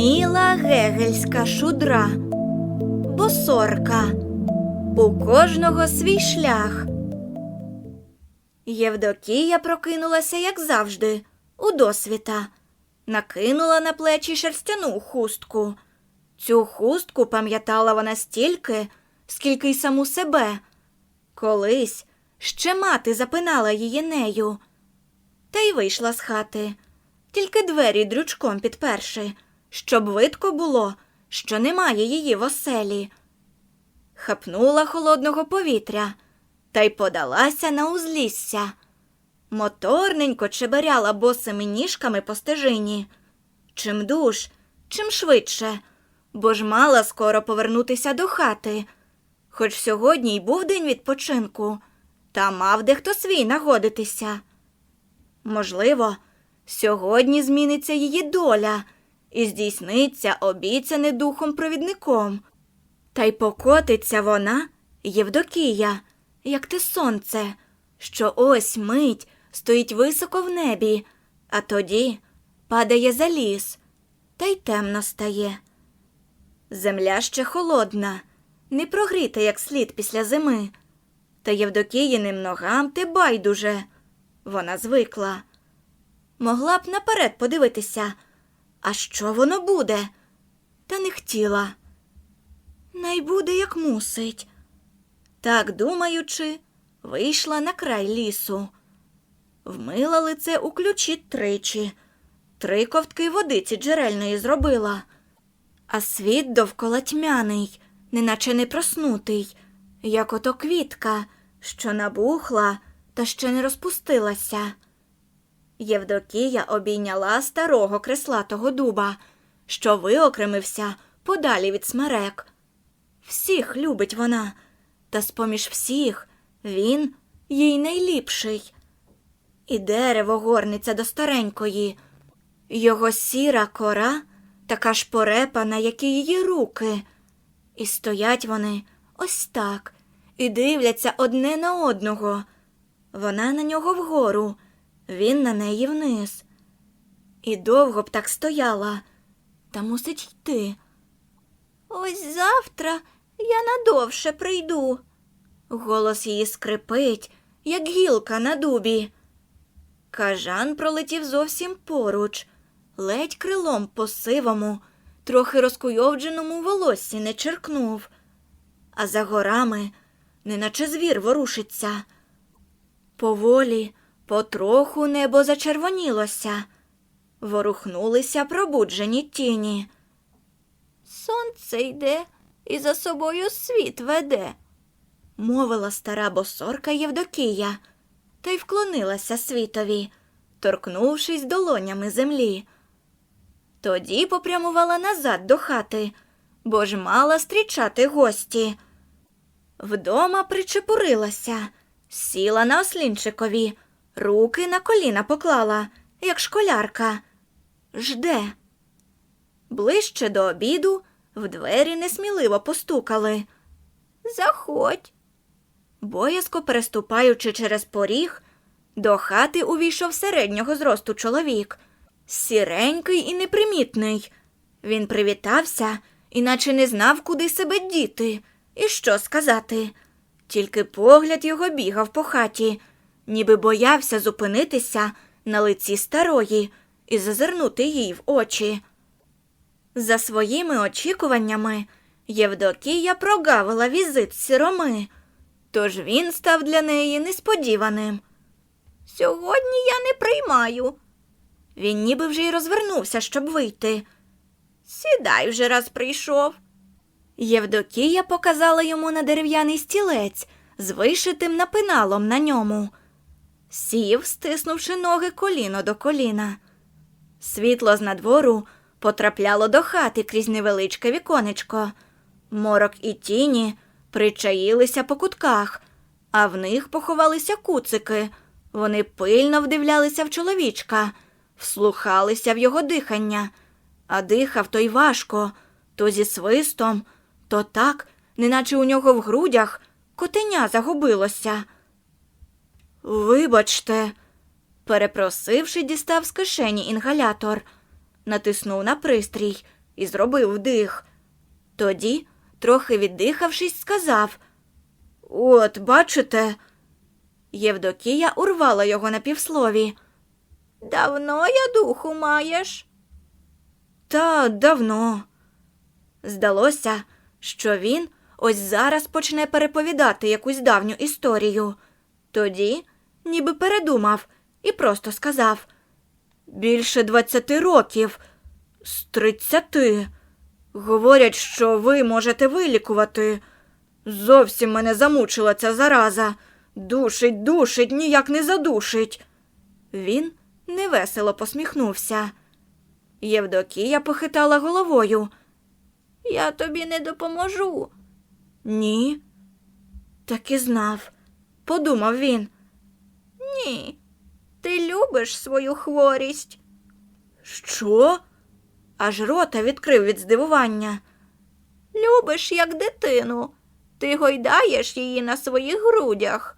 Міла гегельська шудра, босорка, у кожного свій шлях. Євдокія прокинулася, як завжди, у досвіта, накинула на плечі шерстяну хустку. Цю хустку пам'ятала вона стільки, скільки й саму себе. Колись ще мати запинала її нею. Та й вийшла з хати, тільки двері дрючком підперши, щоб видко було, що немає її в оселі. Хапнула холодного повітря та й подалася на узлісся. Моторненько чеберяла босими ніжками по стежині. Чим душ, чим швидше, бо ж мала скоро повернутися до хати. Хоч сьогодні й був день відпочинку, та мав дехто свій нагодитися. Можливо, сьогодні зміниться її доля і здійсниться обіцяне духом провідником. Та й покотиться вона, Євдокія, як те сонце, що ось мить стоїть високо в небі, а тоді падає за ліс, та й темно стає. Земля ще холодна, не прогріта як слід після зими. Та Євдокіїним ногам те байдуже. Вона звикла. Могла б наперед подивитися, а що воно буде? Та не хотіла. Най буде, як мусить. Так думаючи, вийшла на край лісу. Вмила лице у ключі тричі, три ковтки водиці джерельної зробила, а світ довкола тьмяний, неначе не проснутий, як ото квітка, що набухла та ще не розпустилася. Євдокія обійняла старого креслатого дуба, що виокремився подалі від смерек. Всіх любить вона, та з-поміж всіх він їй найліпший. І дерево горниться до старенької. Його сіра кора така ж порепана, як і її руки. І стоять вони ось так, і дивляться одне на одного. Вона на нього вгору, він на неї вниз. І довго б так стояла, та мусить йти. Ось завтра я надовше прийду. Голос її скрипить, як гілка на дубі. Кажан пролетів зовсім поруч, ледь крилом по сивому, трохи розкуйовдженому волоссі не черкнув, а за горами, неначе звір ворушиться. Поволі, потроху небо зачервонілося, ворухнулися пробуджені тіні. Сонце йде і за собою світ веде, мовила стара босорка Євдокія, та й вклонилася світові, торкнувшись долонями землі. Тоді попрямувала назад до хати, бо ж мала стрічати гості. Вдома причепурилася, сіла на ослінчикові, руки на коліна поклала, як школярка. Жде. Ближче до обіду в двері несміливо постукали. Заходь. Боязко переступаючи через поріг, до хати увійшов середнього зросту чоловік, сіренький і непримітний. Він привітався, іначе не знав, куди себе діти і що сказати. Тільки погляд його бігав по хаті, ніби боявся зупинитися на лиці старої і зазирнути їй в очі. За своїми очікуваннями Євдокія прогавила візит сіроми, тож він став для неї несподіваним. Сьогодні я не приймаю. Він ніби вже й розвернувся, щоб вийти. Сідай вже раз прийшов. Євдокія показала йому на дерев'яний стілець з вишитим напиналом на ньому. Сів, стиснувши ноги коліно до коліна. Світло з надвору потрапляло до хати крізь невеличке віконечко. Морок і тіні причаїлися по кутках, а в них поховалися куцики. Вони пильно вдивлялися в чоловічка, вслухалися в його дихання, а дихав той важко, то зі свистом, то так, неначе у нього в грудях котеня загубилося. Вибачте, перепросивши, дістав з кишені інгалятор, натиснув на пристрій і зробив вдих. Тоді, трохи віддихавшись, сказав От, бачите. Євдокія урвала його на півслові. Давно я духу маєш? Та давно. Здалося, що він ось зараз почне переповідати якусь давню історію. Тоді, ніби передумав, і просто сказав Більше двадцяти років, з тридцяти. Говорять, що ви можете вилікувати. Зовсім мене замучила ця зараза. Душить, душить, ніяк не задушить. Він невесело посміхнувся. Євдокія похитала головою. Я тобі не допоможу. Ні. Так і знав, подумав він. Ні. Ти любиш свою хворість. Що? Аж рота відкрив від здивування. Любиш, як дитину. Ти гойдаєш її на своїх грудях.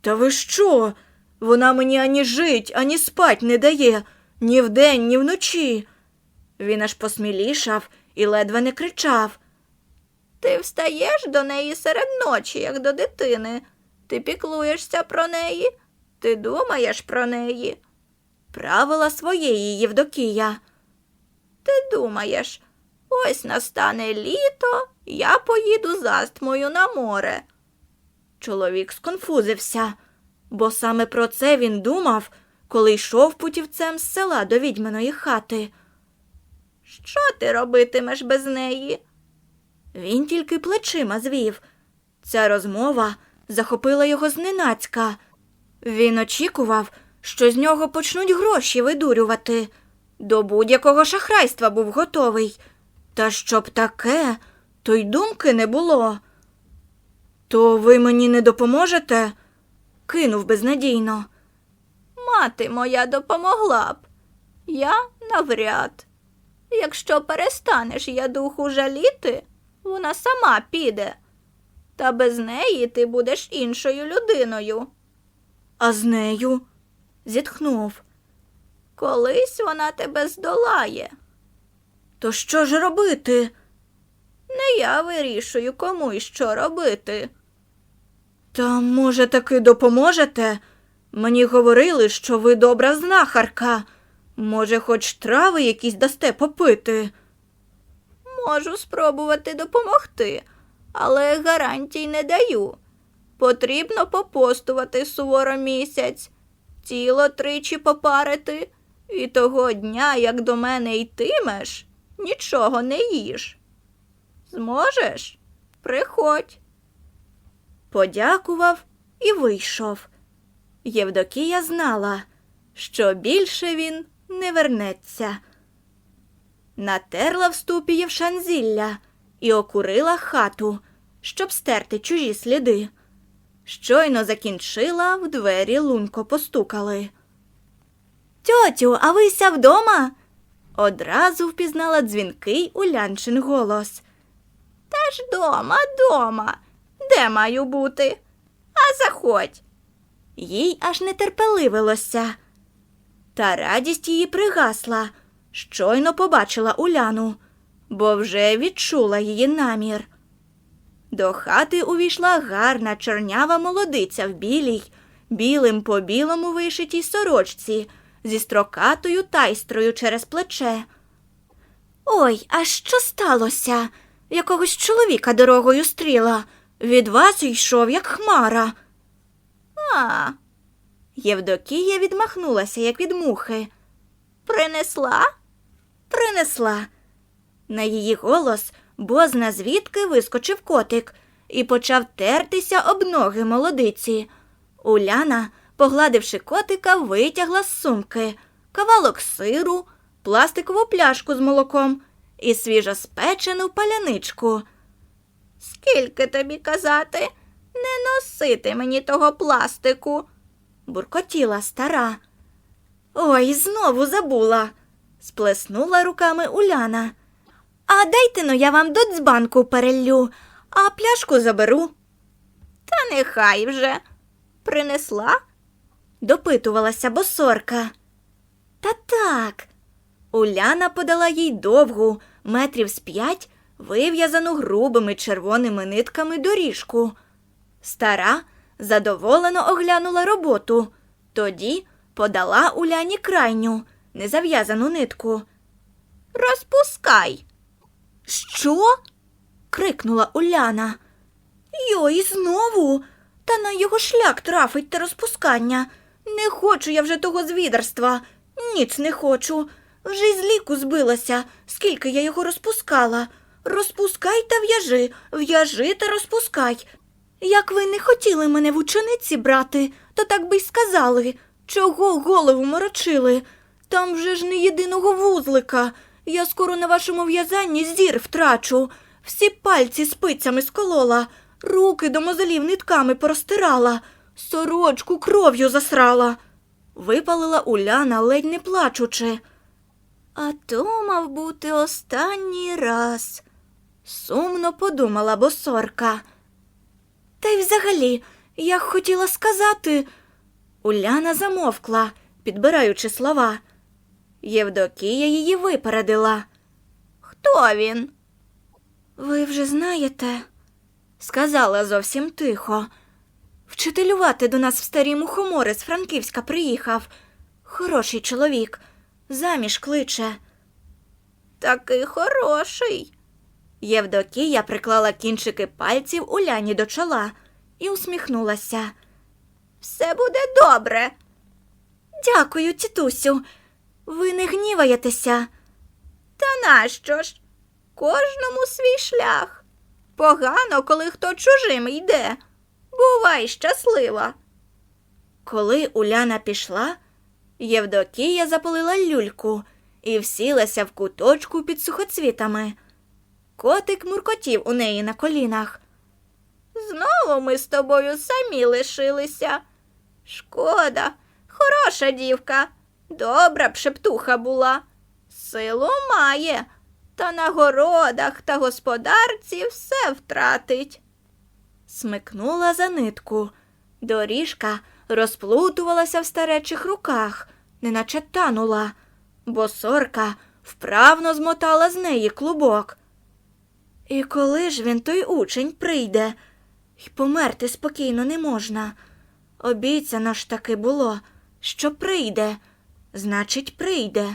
Та ви що? Вона мені ані жить, ані спать не дає, ні вдень, ні вночі. Він аж посмілішав і ледве не кричав. Ти встаєш до неї серед ночі, як до дитини. Ти піклуєшся про неї, ти думаєш про неї. Правила своєї Євдокія. Ти думаєш, ось настане літо, я поїду з астмою на море. Чоловік сконфузився, бо саме про це він думав, коли йшов путівцем з села до відьминої хати. Що ти робитимеш без неї? Він тільки плечима звів. Ця розмова захопила його зненацька. Він очікував, що з нього почнуть гроші видурювати. До будь-якого шахрайства був готовий. Та щоб таке, то й думки не було. То ви мені не допоможете? кинув безнадійно. Мати моя допомогла б. Я навряд. Якщо перестанеш я духу жаліти, вона сама піде. Та без неї ти будеш іншою людиною. А з нею? зітхнув. Колись вона тебе здолає. То що ж робити? Не я вирішую, кому і що робити. Та, може, таки допоможете? Мені говорили, що ви добра знахарка. Може, хоч трави якісь дасте попити. Можу спробувати допомогти, але гарантій не даю. Потрібно попостувати суворо місяць, тіло тричі попарити, і того дня, як до мене йтимеш, нічого не їж. Зможеш? Приходь. Подякував і вийшов. Євдокія знала, що більше він не вернеться. Натерла в ступі Євшанзілля і окурила хату, щоб стерти чужі сліди. Щойно закінчила, в двері лунко постукали. Тьотю, а вися вдома? Одразу впізнала дзвінкий улянчин голос. Та ж дома, дома. Де маю бути? А заходь. Їй аж не терпеливилося. Та радість її пригасла, щойно побачила Уляну, бо вже відчула її намір. До хати увійшла гарна чорнява молодиця в білій, білим по білому вишитій сорочці зі строкатою тайстрою через плече. Ой, а що сталося? Якогось чоловіка дорогою стріла. Від вас йшов, як хмара. А. Євдокія відмахнулася, як від мухи. Принесла? Принесла. На її голос бозна звідки вискочив котик і почав тертися об ноги молодиці. Уляна, погладивши котика, витягла з сумки кавалок сиру, пластикову пляшку з молоком і свіжоспечену паляничку. Скільки тобі казати? Не носити мені того пластику, буркотіла стара. Ой, знову забула, сплеснула руками Уляна. А дайте но я вам до дзбанку переллю, а пляшку заберу. Та нехай вже. Принесла? допитувалася босорка. Та так. Уляна подала їй довгу, метрів з п'ять вив'язану грубими червоними нитками доріжку. Стара задоволено оглянула роботу, тоді подала Уляні крайню, незав'язану нитку. Розпускай. Що? крикнула Уляна. Йой, знову. Та на його шлях трафить та розпускання. Не хочу я вже того звідарства. Ніц не хочу. Вже й з ліку збилася, скільки я його розпускала. Розпускай та в'яжи, в'яжи та розпускай. Як ви не хотіли мене в учениці брати, то так би й сказали. Чого голову морочили? Там вже ж не єдиного вузлика. Я скоро на вашому в'язанні зір втрачу. Всі пальці спицями сколола, руки до мозолів нитками порозтирала, сорочку кров'ю засрала. Випалила Уляна, ледь не плачучи. А то мав бути останній раз, сумно подумала босорка. Та й взагалі, я хотіла сказати. Уляна замовкла, підбираючи слова. Євдокія її випередила. Хто він? Ви вже знаєте, сказала зовсім тихо. Вчителювати до нас в старій мухомори з Франківська приїхав. Хороший чоловік, заміж кличе. Такий хороший. Євдокія приклала кінчики пальців Уляні до чола і усміхнулася. Все буде добре. Дякую, тітусю. Ви не гніваєтеся. Та нащо ж? Кожному свій шлях. Погано, коли хто чужим йде. Бувай щаслива. Коли Уляна пішла, Євдокія запалила люльку і всілася в куточку під сухоцвітами. Котик муркотів у неї на колінах. Знову ми з тобою самі лишилися. Шкода, хороша дівка, добра б шептуха була. Силу має, та на городах та господарці все втратить. Смикнула за нитку. Доріжка розплутувалася в старечих руках, неначе танула, бо сорка вправно змотала з неї клубок. І коли ж він той учень прийде, й померти спокійно не можна. Обіцяно ж таки було, що прийде, значить, прийде.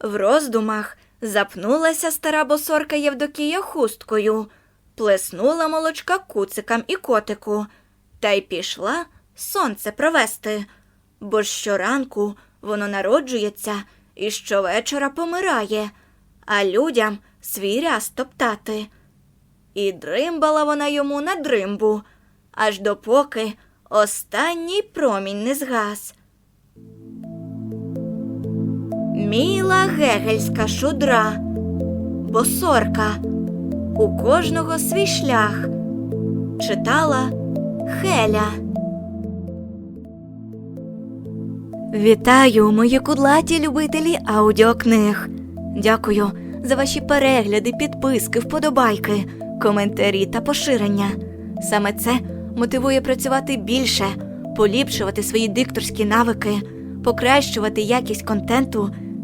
В роздумах запнулася стара босорка Євдокія хусткою, плеснула молочка куцикам і котику, та й пішла сонце провести, бо щоранку воно народжується і щовечора помирає, а людям свій ряс топтати. І дримбала вона йому на дримбу, аж допоки останній промінь не згас. Міла гегельська шудра, босорка, у кожного свій шлях. Читала Хеля. Вітаю, мої кудлаті любителі аудіокниг. Дякую за ваші перегляди, підписки, вподобайки, коментарі та поширення. Саме це мотивує працювати більше, поліпшувати свої дикторські навики, покращувати якість контенту